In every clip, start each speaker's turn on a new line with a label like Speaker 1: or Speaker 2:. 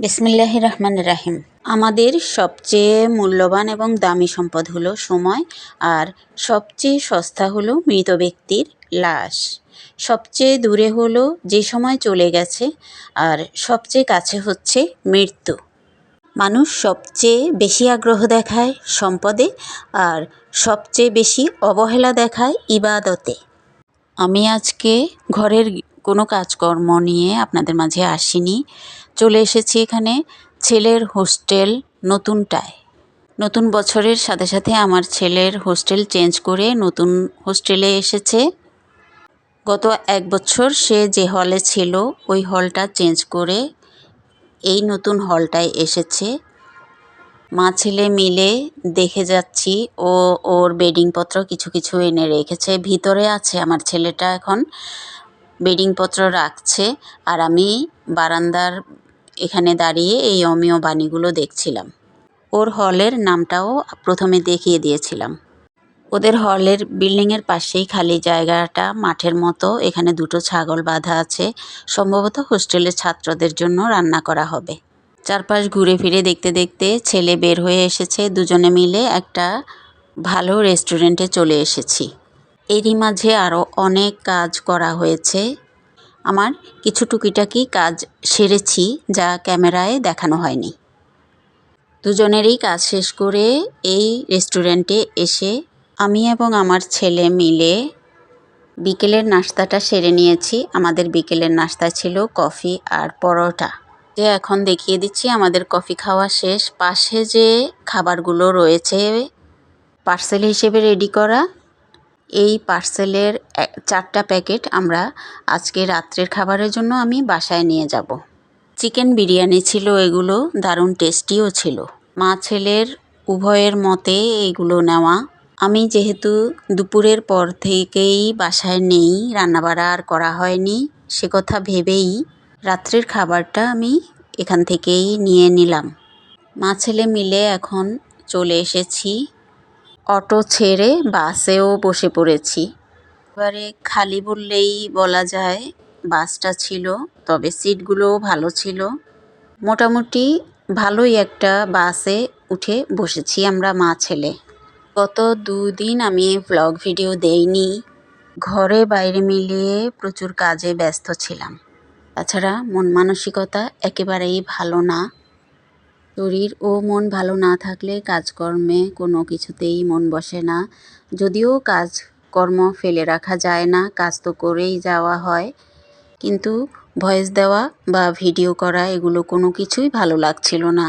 Speaker 1: বিসমিল্লাহ রহমান রাহিম। আমাদের সবচেয়ে মূল্যবান এবং দামি সম্পদ হলো সময়, আর সবচেয়ে সস্তা হলো মৃত ব্যক্তির লাশ। সবচেয়ে দূরে হলো যে সময় চলে গেছে, আর সবচেয়ে কাছে হচ্ছে মৃত্যু। মানুষ সবচেয়ে বেশি আগ্রহ দেখায় সম্পদে, আর সবচেয়ে বেশি অবহেলা দেখায় ইবাদতে। আমি আজকে ঘরের কোনো কাজকর্ম নিয়ে আপনাদের মাঝে আসিনি। চলে এসেছি এখানে ছেলের হোস্টেল নতুনটায়। নতুন বছরের সাথে সাথে আমার ছেলের হোস্টেল চেঞ্জ করে নতুন হোস্টেলে এসেছে। গত এক বছর সে যে হলে ছিল, ওই হলটা চেঞ্জ করে এই নতুন হলটায় এসেছে। মা ছেলে মিলে দেখে যাচ্ছি, ও ওর বেডিংপত্র কিছু কিছু এনে রেখেছে। ভিতরে আছে আমার ছেলেটা এখন। বেডিংপত্র রাখছে আর আমি বারান্দার এখানে দাঁড়িয়ে এই অমিয় বাণীগুলো দেখছিলাম। ওর হলের নামটাও প্রথমে দেখিয়ে দিয়েছিলাম। ওদের হলের বিল্ডিংয়ের পাশেই খালি জায়গাটা, মাঠের মতো, এখানে দুটো ছাগল বাঁধা আছে। সম্ভবত হোস্টেলের ছাত্রদের জন্য রান্না করা হবে। চারপাশ ঘুরে ফিরে দেখতে দেখতে ছেলে বের হয়ে এসেছে। দুজনে মিলে একটা ভালো রেস্টুরেন্টে চলে এসেছি। এরই মাঝে আরও অনেক কাজ করা হয়েছে। আমার কিছু টুকিটাকি কাজ সেরেছি যা ক্যামেরায় দেখানো হয়নি। দুজনেরই কাজ শেষ করে এই রেস্টুরেন্টে এসে আমি এবং আমার ছেলে মিলে বিকেলের নাস্তাটা সেরে নিয়েছি। আমাদের বিকেলের নাস্তা ছিল কফি আর পরোটা। যে এখন দেখিয়ে দিচ্ছি, আমাদের কফি খাওয়া শেষ। পাশে যে খাবারগুলো রয়েছে, পার্সেল হিসেবে রেডি করা এই পার্সেলের চারটা প্যাকেট আমরা আজকে রাত্রের খাবারের জন্য আমি বাসায় নিয়ে যাব। চিকেন বিরিয়ানি ছিল, এগুলো দারুণ টেস্টিও ছিল। মা ছেলের উভয়ের মতে এগুলো নেওয়া। আমি যেহেতু দুপুরের পর থেকেই বাসায় নেই, রান্নাবাড়া আর করা হয়নি, সে কথা ভেবেই রাত্রের খাবারটা আমি এখান থেকেই নিয়ে নিলাম। মা ছেলে মিলে এখন চলে এসেছি। অটো ছেড়ে বাসেও বসে পড়েছি। এবারে খালি বললেই বলা যায়, বাসটা ছিল, তবে সিটগুলোও ভালো ছিল। মোটামুটি ভালোই একটা বাসে উঠে বসেছি আমরা মা ছেলে। গত দুদিন আমি ব্লগ ভিডিও দেইনি। ঘরে বাইরে মিলিয়ে প্রচুর কাজে ব্যস্ত ছিলাম। তাছাড়া মন মানসিকতা একেবারেই ভালো না। শরীর ও মন ভালো না থাকলে কাজকর্মে কোনো কিছুতেই মন বসে না। যদিও কাজকর্ম ফেলে রাখা যায় না, কাজ তো করেই যাওয়া হয়। কিন্তু ভয়েস দেওয়া বা ভিডিও করা, এগুলো কোনো কিছুই ভালো লাগছিল না।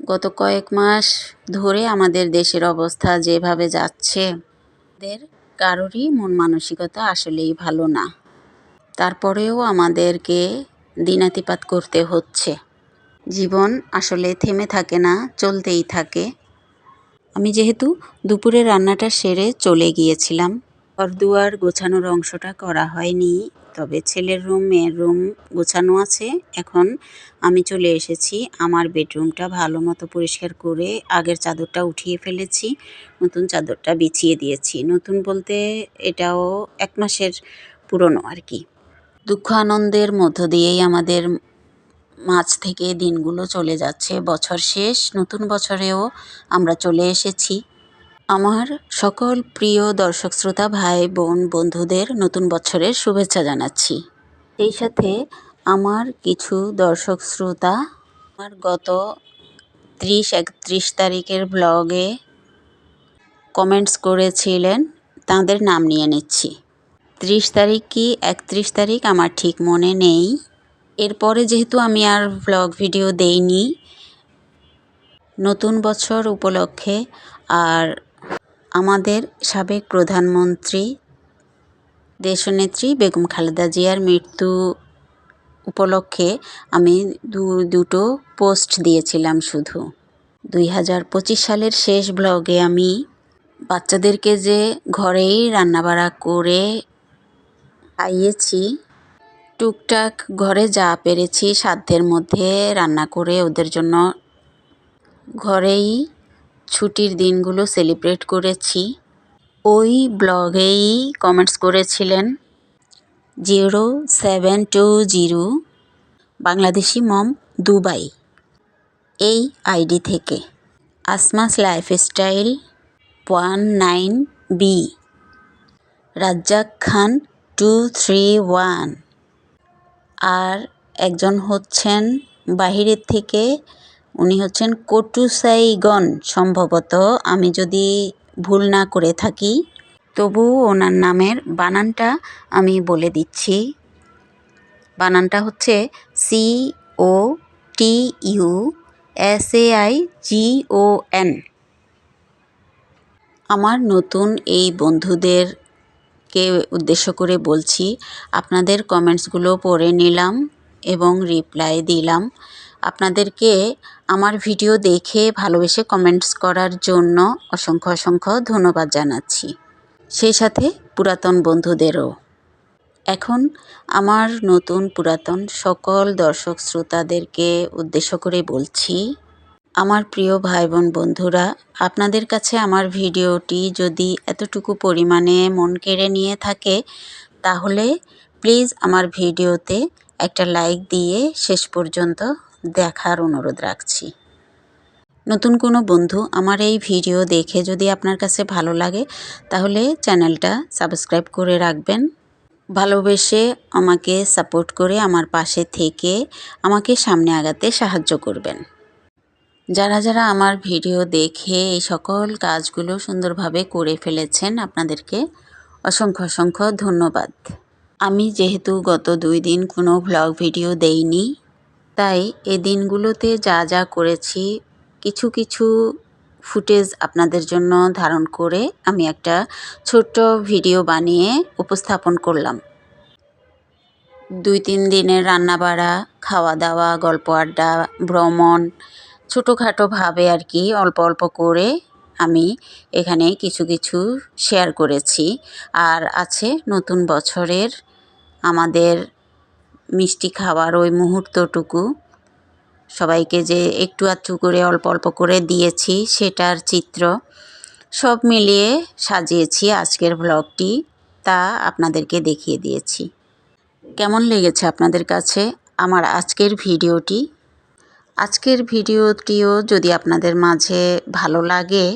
Speaker 1: গত কয়েক মাস ধরে আমাদের দেশের অবস্থা যেভাবে যাচ্ছে, আমাদের কারোরই মন মানসিকতা আসলেই ভালো না। তারপরেও আমাদেরকে দিনাতিপাত করতে হচ্ছে। জীবন আসলে থেমে থাকে না, চলতেই থাকে। আমি যেহেতু দুপুরে রান্নাটা সেরে চলে গিয়েছিলাম। ঘর দুয়ার গোছানোর অংশটা করা হয়নি, তবে ছেলের রুম, মেয়ের রুম গোছানো আছে। এখন আমি চলে এসেছি, আমার বেডরুমটা ভালো মতো পরিষ্কার করে আগের চাদরটা উঠিয়ে ফেলেছি, নতুন চাদরটা বিছিয়ে দিয়েছি। নতুন বলতে এটাও এক মাসের পুরনো আর কি। দুঃখ আনন্দের মধ্য দিয়েই আমাদের মাঝ থেকে দিনগুলো চলে যাচ্ছে, বছর শেষ, নতুন বছরেও আমরা চলে এসেছি। আমার সকল প্রিয় দর্শক শ্রোতা, ভাই, বোন, বন্ধুদের নতুন বছরের শুভেচ্ছা জানাচ্ছি। সেই সাথে আমার কিছু দর্শক শ্রোতা, আমার গত ত্রিশ, একত্রিশ তারিখের ব্লগে কমেন্টস করেছিলেন, তাদের নাম নিয়ে নিচ্ছি। ত্রিশ তারিখ কি? একত্রিশ তারিখ? আমার ঠিক মনে নেই। এরপরে যেহেতু আমি আর ব্লগ ভিডিও দেইনি, নতুন বছর উপলক্ষে আর আমাদের সাবেক প্রধানমন্ত্রী দেশনেত্রী বেগম খালেদা জিয়ার মৃত্যু উপলক্ষে আমি দু, দুটো পোস্ট দিয়েছিলাম শুধু। দুই হাজার পঁচিশ সালের শেষ ব্লগে আমি বাচ্চাদেরকে যে ঘরেই রান্নাবাড়া করে খাইয়েছি টুকটাক ঘরে যা পেরেছি সাধ্যের মধ্যে রান্না করে ওদের জন্য। ঘরেই ছুটির দিনগুলো সেলিব্রেট করেছি। ওই ব্লগেই কমেন্টস করেছিলেন, zero seven two zero, Bangladeshi mom Dubai, এই আইডি থেকে। আসমাস lifestyle one nine B, Razzak Khan two three one. আর একজন হচ্ছেন বাহিরের থেকে, উনি হচ্ছেন কটুসাইগন সম্ভবত। আমি যদি ভুল না করে থাকি, তবু ওনার নামের বানানটা আমি বলে দিচ্ছি। বানানটা হচ্ছে C O T U S A I G O N আমার নতুন এই বন্ধুদেরকে উদ্দেশ্য করে বলছি, আপনাদের কমেন্টসগুলো পড়ে নিলাম এবং রিপ্লাই দিলাম। আপনাদেরকে আমার ভিডিও দেখে ভালোবেসে কমেন্টস করার জন্য অসংখ্য অসংখ্য ধন্যবাদ জানাচ্ছি। সেই সাথে পুরাতন বন্ধুদেরও। এখন আমার নতুন পুরাতন সকল দর্শক শ্রোতাদেরকে উদ্দেশ্য করে বলছি আমার প্রিয় ভাই বোন বন্ধুরা, আপনাদের কাছে আমার ভিডিওটি যদি এতটুকু পরিমাণে মন কেড়ে নিয়ে থাকে, তাহলে প্লিজ আমার ভিডিওতে একটা লাইক দিয়ে শেষ পর্যন্ত দেখার অনুরোধ রাখছি। নতুন কোনো বন্ধু আমার এই ভিডিও দেখে যদি আপনার কাছে ভালো লাগে, তাহলে চ্যানেলটা সাবস্ক্রাইব করে রাখবেন। ভালোবেসে আমাকে সাপোর্ট করে আমার পাশে থেকে আমাকে সামনে আগাতে সাহায্য করবেন। যারা যারা আমার ভিডিও দেখে এই সকল কাজগুলো সুন্দরভাবে করে ফেলেছেন, আপনাদেরকে অসংখ্য অসংখ্য ধন্যবাদ। আমি যেহেতু গত দুই দিন কোনো ভ্লগ ভিডিও দেইনি, তাই এ দিনগুলোতে যা যা করেছি, কিছু কিছু ফুটেজ আপনাদের জন্য ধারণ করে আমি একটা ছোট্ট ভিডিও বানিয়ে উপস্থাপন করলাম। দুই, তিন দিনের রান্নাবাড়া খাওয়া দাওয়া গল্প আড্ডা, ভ্রমণ ছোটোখাটোভাবে আর কি অল্প অল্প করে আমি এখানে কিছু কিছু শেয়ার করেছি। আর আছে নতুন বছরের আমাদের মিষ্টি খাওয়ার ওই মুহূর্তটুকু। সবাইকে যে একটু আধটু করে অল্প অল্প করে দিয়েছি সেটার চিত্র। সব মিলিয়ে সাজিয়েছি আজকের ব্লগটি তা আপনাদেরকে দেখিয়ে দিয়েছি। কেমন লেগেছে আপনাদের কাছে আমার আজকের ভিডিওটি? আজকের ভিডিওটিও যদি আপনাদের মাঝে ভালো লাগে,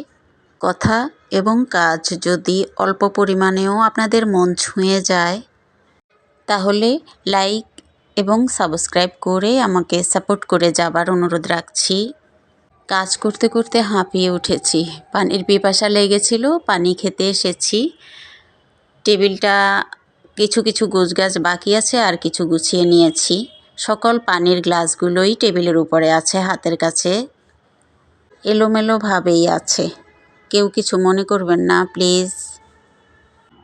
Speaker 1: কথা এবং কাজ যদি অল্প পরিমাণেও আপনাদের মন ছুঁয়ে যায়, তাহলে লাইক এবং সাবস্ক্রাইব করে আমাকে সাপোর্ট করে যাবার অনুরোধ রাখছি। কাজ করতে করতে হাঁপিয়ে উঠেছি। পানির পিপাসা লেগেছিল, পানি খেতে এসেছি। টেবিলটা কিছু কিছু গোছগাছ বাকি আছে আর কিছু গুছিয়ে নিয়েছি। সকল পানির গ্লাসগুলোই টেবিলের উপরে আছে, হাতের কাছে এলোমেলোভাবেই আছে। কেউ কিছু মনে করবেন না, প্লিজ।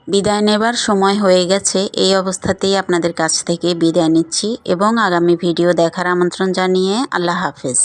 Speaker 1: বিদায় নেবার সময় হয়ে গেছে। এই অবস্থাতেই আপনাদের কাছ থেকে বিদায় নিচ্ছি এবং আগামী ভিডিও দেখার আমন্ত্রণ জানিয়ে আল্লাহ হাফেজ।